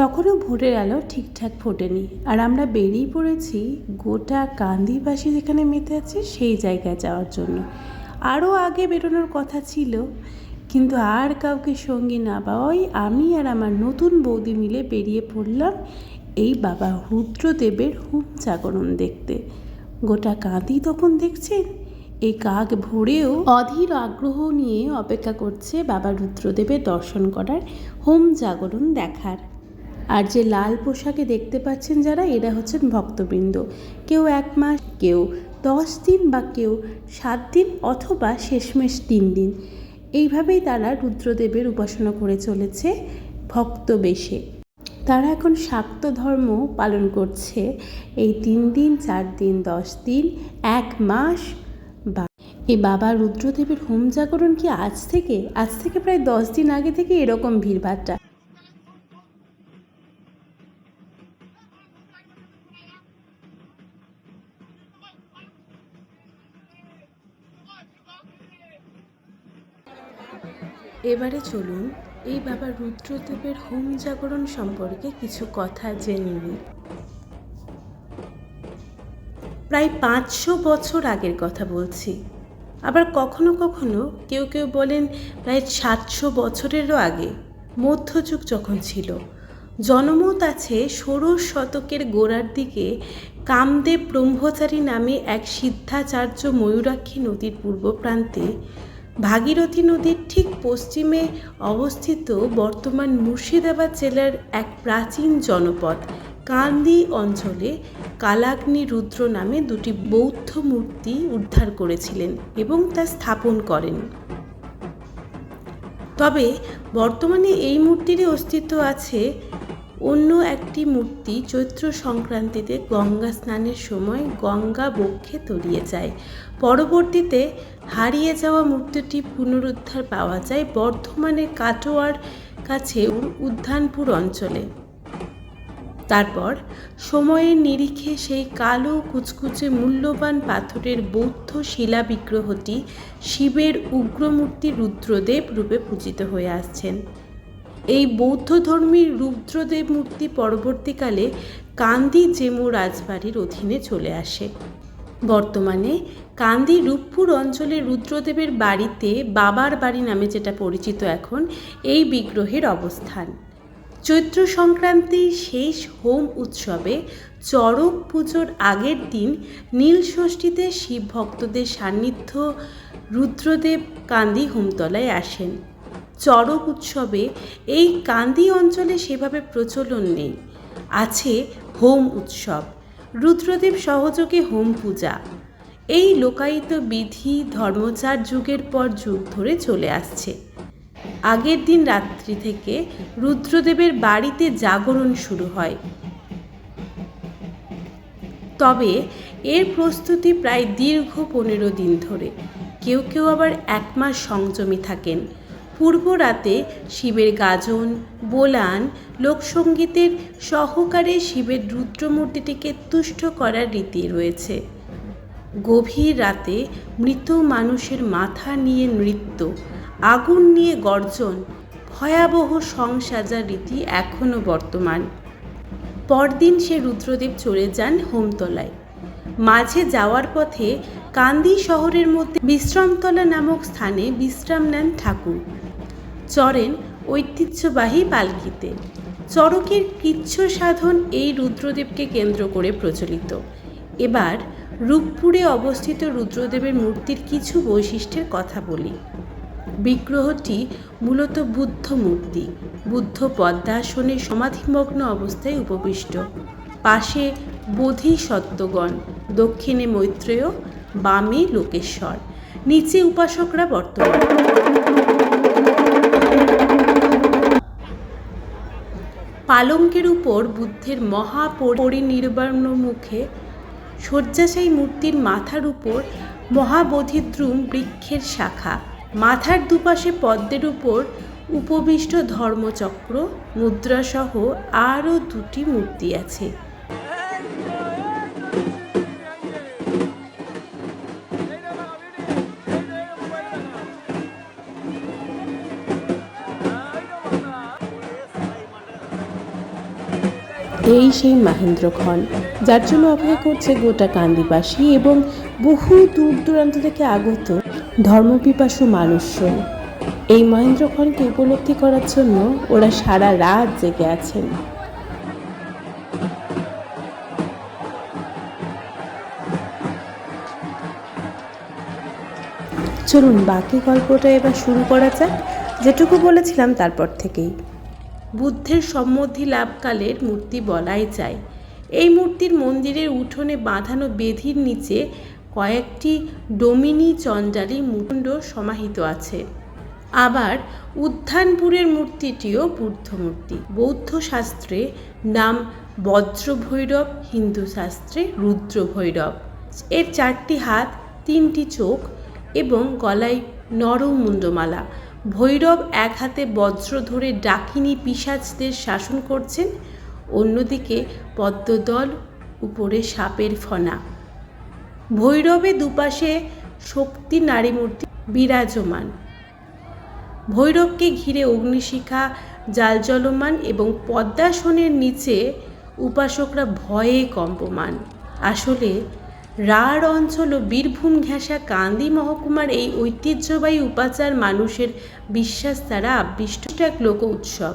তখনও ভোরের আলো ঠিকঠাক ফোটেনি। আর আমরা বেরিয়ে পড়েছি গোটা কান্দিবাসী যেখানে মেতে আছে সেই জায়গায় যাওয়ার জন্য। আরও আগে বেরোনোর কথা ছিল, কিন্তু আর কাউকে সঙ্গী না পাওয়াই আমি আর আমার নতুন বৌদি মিলে বেরিয়ে পড়লাম এই বাবা রুদ্রদেবের হুম জাগরণ দেখতে। গোটা কাঁদি তখন দেখছেন এই কাক ভোরেও অধীর আগ্রহ নিয়ে অপেক্ষা করছে বাবা রুদ্রদেবের দর্শন করার হোম জাগরণ দেখার। আর যে লাল পোশাকে দেখতে পাচ্ছেন যারা, এরা হচ্ছেন ভক্তবৃন্দ। কেউ এক মাস, কেউ দশ দিন বা কেউ সাত দিন অথবা শেষমেশ তিন দিন। এইভাবেই তারা রুদ্রদেবের উপাসনা করে চলেছে ভক্ত বেশে তারা এখন শাক্ত ধর্ম পালন করছে। এই তিন দিন, চার দিন, দশ দিন, এক মাস বা এই বাবা রুদ্রদেবের হোম জাগরণ কি আজ থেকে? আজ থেকে প্রায় দশ দিন আগে থেকে এরকম ভিড়ভাট্টা এবারে চলুন এই বাবা রুদ্রদেবের হোম জাগরণ সম্পর্কে কিছু কথা জেনে নিই। প্রায় পাঁচশো বছর আগের কথা বলছি। আবার কখনো কখনো কেউ কেউ বলেন প্রায় সাতশো বছরেরও আগে। মধ্যযুগ যখন ছিল, জনমত আছে ষোড়শ শতকের গোড়ার দিকে কামদেব ব্রহ্মচারী নামে এক সিদ্ধাচার্য ময়ূরাক্ষী নদীর পূর্ব প্রান্তে ভাগীরথী নদীর ঠিক পশ্চিমে অবস্থিত বর্তমান মুর্শিদাবাদ জেলার এক প্রাচীন জনপদ, কান্দি অঞ্চলে কালাগ্নি রুদ্র নামে দুটি বৌদ্ধ মূর্তি উদ্ধার করেছিলেন এবং তা স্থাপন করেন। তবে বর্তমানে এই মূর্তিরই অস্তিত্ব আছে অন্য একটি মূর্তি চৈত্র সংক্রান্তিতে গঙ্গা স্নানের সময় গঙ্গা বক্ষে তলিয়ে যায়। পরবর্তীতে হারিয়ে যাওয়া মূর্তিটি পুনরুদ্ধার পাওয়া যায় বর্ধমানের কাটোয়ার কাছে উদ্যানপুর অঞ্চলে। তারপর সময়ের নিরিখে সেই কালো কুচকুচে মূল্যবান পাথরের বৌদ্ধ শিলা বিগ্রহটি শিবের উগ্রমূর্তি রুদ্রদেব রূপে পূজিত হয়ে আসছেন। এই বৌদ্ধ ধর্মীর রুদ্রদেব মূর্তি পরবর্তীকালে কান্দি জেমু রাজবাড়ির অধীনে চলে আসে। বর্তমানে কান্দি রূপপুর অঞ্চলে রুদ্রদেবের বাড়িতে বাবার বাড়ি নামে যেটা পরিচিত এখন, এই বিগ্রহের অবস্থান। চৈত্র সংক্রান্তির শেষ হোম উৎসবে চড়ক পুজোর আগের দিন নীল ষষ্ঠীতে শিব ভক্তদের সান্নিধ্য রুদ্রদেব কান্দি হোমতলায় আসেন। চড়ক উৎসবে এই কান্দি অঞ্চলে সেভাবে প্রচলন নেই। আছে হোম উৎসব, রুদ্রদেব সহযোগে হোম পূজা। এই লোকায়িত বিধি, ধর্মচার যুগের পর যুগ ধরে চলে আসছে। আগের দিন রাত্রি থেকে রুদ্রদেবের বাড়িতে জাগরণ শুরু হয়। তবে এর প্রস্তুতি প্রায় দীর্ঘ পনেরো দিন ধরে। কেউ কেউ আবার এক মাস সংযমী থাকেন। পূর্ব রাতে শিবের গাজন, বোলান, লোকসঙ্গীতের সহকারে শিবের রুদ্রমূর্তিটিকে তুষ্ট করার রীতি রয়েছে। গভীর রাতে মৃত মানুষের মাথা নিয়ে নৃত্য, আগুন নিয়ে গর্জন, ভয়াবহ সংসাজার রীতি এখনও বর্তমান। পরদিন সে রুদ্রদেব চলে যান হোমতলায়। মাঝে যাওয়ার পথে কান্দি শহরের মধ্যে বিশ্রামতলা নামক স্থানে বিশ্রাম নেন ঠাকুর। চড়েন ঐতিহ্যবাহী পালকিতে। চড়কের কৃচ্ছ সাধন এই রুদ্রদেবকে কেন্দ্র করে প্রচলিত। এবার রূপপুরে অবস্থিত রুদ্রদেবের মূর্তির কিছু বৈশিষ্ট্যের কথা বলি। বিগ্রহটি মূলত বুদ্ধ মূর্তি। বুদ্ধ পদ্মাসনে সমাধিমগ্ন অবস্থায় উপবিষ্ট। পাশে বোধিসত্ত্বগণ, দক্ষিণে মৈত্রেয়, বামে লোকেশ্বর, নিচে উপাসকরা বর্তমান। পালঙ্কের উপর বুদ্ধের মহা পরিনির্বাণ মুখে শয্যাশায়ী মূর্তির মাথার উপর মহাবোধিদ্রুম বৃক্ষের শাখা। মাথার দুপাশে পদ্মের উপর উপবিষ্ট ধর্মচক্র, মুদ্রাসহ আরও দুটি মূর্তি আছে। এই সেই মহেন্দ্রক্ষণ, যার জন্য অপেক্ষা করছে গোটা কান্দিবাসী এবং বহু দূর দূরান্ত থেকে আগত ধর্মপিপাসু মানুষজন। এই মহেন্দ্রক্ষণকে উপলব্ধি করার জন্য ওরা সারা রাত জেগে আছেন। চলুন বাকি গল্পটা এবার শুরু করা যাক, যেটুকু বলেছিলাম তারপর থেকেই। বুদ্ধের সম্মতি লাভকালের মূর্তি বলাই যায়। এই মূর্তির মন্দিরের উঠোনে বাঁধানো বেধির নিচে কয়েকটি ডোমিনি চণ্ডালী মুকুণ্ড সমাহিত আছে। আবার উদ্যানপুরের মূর্তিটিও বুদ্ধ মূর্তি। বৌদ্ধ শাস্ত্রে নাম বজ্রভৈরব, হিন্দু শাস্ত্রে রুদ্রভৈরব। এর চারটি হাত, তিনটি চোখ এবং গলায় নরমুণ্ডমালা ভৈরব এক হাতে বজ্র ধরে ডাকিনী পিসাচদের শাসন করছেন, অন্যদিকে পদ্মদল উপরে সাপের ফনা। ভৈরবে দুপাশে শক্তি নারী মূর্তি বিরাজমান। ভৈরবকে ঘিরে অগ্নিশিখা জালজলমান এবং পদ্মাসনের নিচে উপাসকরা ভয়ে কম্পমান। আসলে রাঢ় অঞ্চল ও বীরভূম ঘেঁষা কান্দি মহকুমার এই ঐতিহ্যবাহী উপাচার মানুষের বিশ্বাস দ্বারা আবিষ্ট এক লোক উৎসব।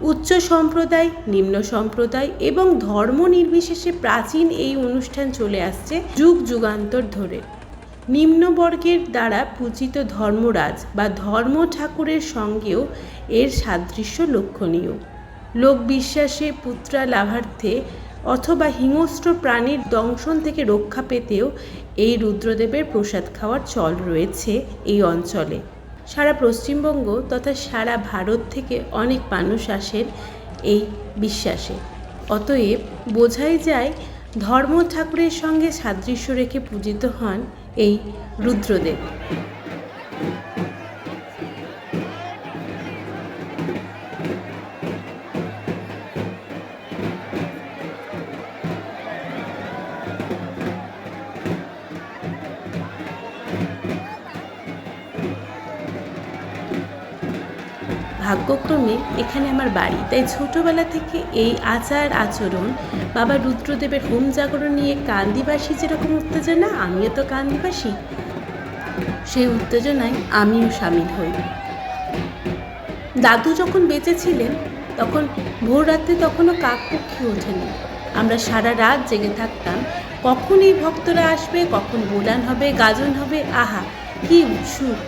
উচ্চ সম্প্রদায়, নিম্ন সম্প্রদায় এবং ধর্ম নির্বিশেষে প্রাচীন এই অনুষ্ঠান চলে আসছে যুগ যুগান্তর ধরে। নিম্নবর্গের দ্বারা পূজিত ধর্মরাজ বা ধর্ম ঠাকুরের সঙ্গেও এর সাদৃশ্য লক্ষণীয়। লোক বিশ্বাসে পুত্রা লাভার্থে অথবা হিংস্র প্রাণীর দংশন থেকে রক্ষা পেতেও এই রুদ্রদেবের প্রসাদ খাওয়ার চল রয়েছে এই অঞ্চলে। সারা পশ্চিমবঙ্গ তথা সারা ভারত থেকে অনেক মানুষ আসেন এই বিশ্বাসে। অতএব বোঝাই যায় ধর্ম ঠাকুরের সঙ্গে সাদৃশ্য রেখে পূজিত হন এই রুদ্রদেব। ভাগ্যক্রমে এখানে আমার বাড়ি। তাই ছোটবেলা থেকে এই আচার আচরণ, বাবা রুদ্রদেবের হোম জাগরণ নিয়ে কান্দিবাসী যেরকম উত্তেজনা, আমিও তো কান্দিবাসী। সেই উত্তেজনায় আমিও সামিল হই। দাদু যখন বেঁচে ছিলেন তখন ভোর রাত্রে তখনও কাকপক্ষী ওঠেনি। আমরা সারা রাত জেগে থাকতাম, কখন এই ভক্তরা আসবে, কখন বোলান হবে, গাজন হবে, আহা, কি উৎসুক।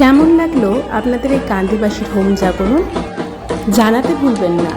কেমন লাগল আপনাদের এই কান্দিবাসীর হোম জাগরণ জানাতে ভুলবেন না।